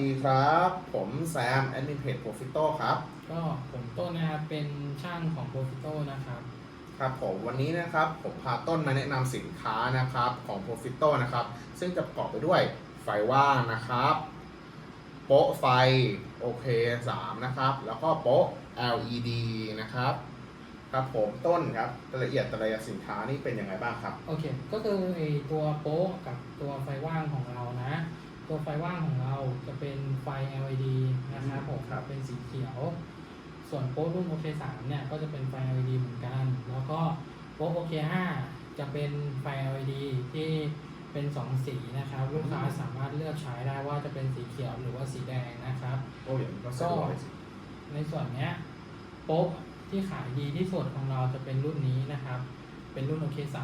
ดีครับ ผมแซม แอดมินเพจโปรฟิโตครับ ก็ผมต้นนะครับเป็นช่างของโปรฟิโตนะครับ ครับผมวันนี้นะครับผมพาต้นมาแนะนำสินค้านะครับของโปรฟิโตนะครับ ซึ่งจะประกอบไปด้วยไฟว่างนะครับ โป๊ะไฟโอเค3นะครับ แล้วก็โป๊ะ LED นะครับ ครับผมต้นครับรายละเอียดแต่ละสินค้านี่เป็นยังไงบ้างครับ โอเค ก็คือไอตัวโป๊ะกับตัวไฟว่างของเรานะ ตัวไฟว่างของเราจะเป็นไฟ LED นะครับผมครับเป็นสีเขียว ส่วนโป๊ะรุ่น OK3 เนี่ยก็จะเป็นไฟ LED เหมือนกัน แล้วก็โป๊ะ OK5 จะเป็นไฟ LED ที่เป็นสองสีนะครับ ลูกค้าสามารถเลือกใช้ได้ว่าจะเป็นสีเขียวหรือว่าสีแดงนะครับโอ้ยางนี้ก็สะดวกเลยสิในส่วนเนี้ยโป๊ะที่ขายดีที่สุดของเราจะเป็นรุ่นนี้นะครับ เป็นรุ่น OK3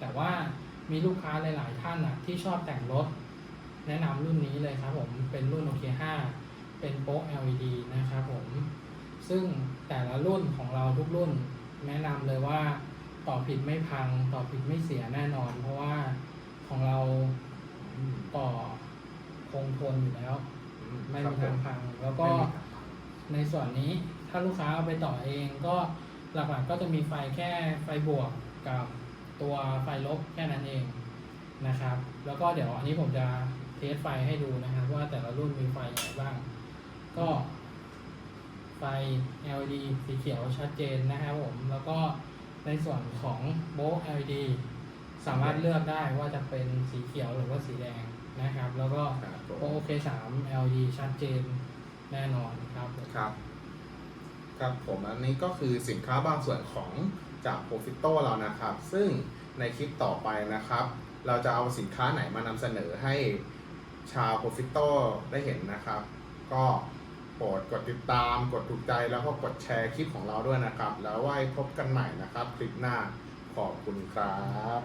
แต่ว่ามีลูกค้าหลาย ๆ ท่านอะที่ชอบแต่งรถ แนะนำรุ่นนี้เลยครับผม เป็นรุ่น OK5 เป็นโป๊ะ LED นะครับผม ซึ่งแต่ละรุ่นของเราทุกรุ่น แนะนำเลยว่าต่อผิดไม่พัง ต่อผิดไม่เสียแน่นอน เพราะว่าของเราต่อคงทนอยู่แล้ว ไม่มีทางพัง แล้วก็ในส่วนนี้ถ้าลูกค้าเอาไปต่อเองก็หลักๆก็จะมีไฟแค่ไฟบวกกับตัวไฟลบแค่นั้นเองนะครับ แล้วก็เดี๋ยวอันนี้ผมจะ เทสไฟให้ดูนะครับ ว่าแต่ละรุ่นมีไฟอะไรบ้าง ก็ ไฟ LED สีเขียวชัดเจนนะครับผม แล้วก็ในส่วนของโบว์ LED สามารถเลือกได้ว่าจะเป็นสีเขียวหรือว่าสีแดงนะครับ แล้วก็ครับผม โอเคสาม LED ชัดเจนแน่นอนครับผม ครับ ครับผมอันนี้ก็คือสินค้าบางส่วนของจาก Profito เรานะครับ ซึ่งในคลิปต่อไปนะครับ เราจะเอาสินค้าไหนมานำเสนอให้ ชาว Profito ได้เห็นนะครับ ก็โปรดกดติดตามกดถูกใจแล้วก็กดแชร์คลิปของเราด้วยนะครับ แล้วไว้พบกันใหม่นะครับ คลิปหน้าขอบคุณครับ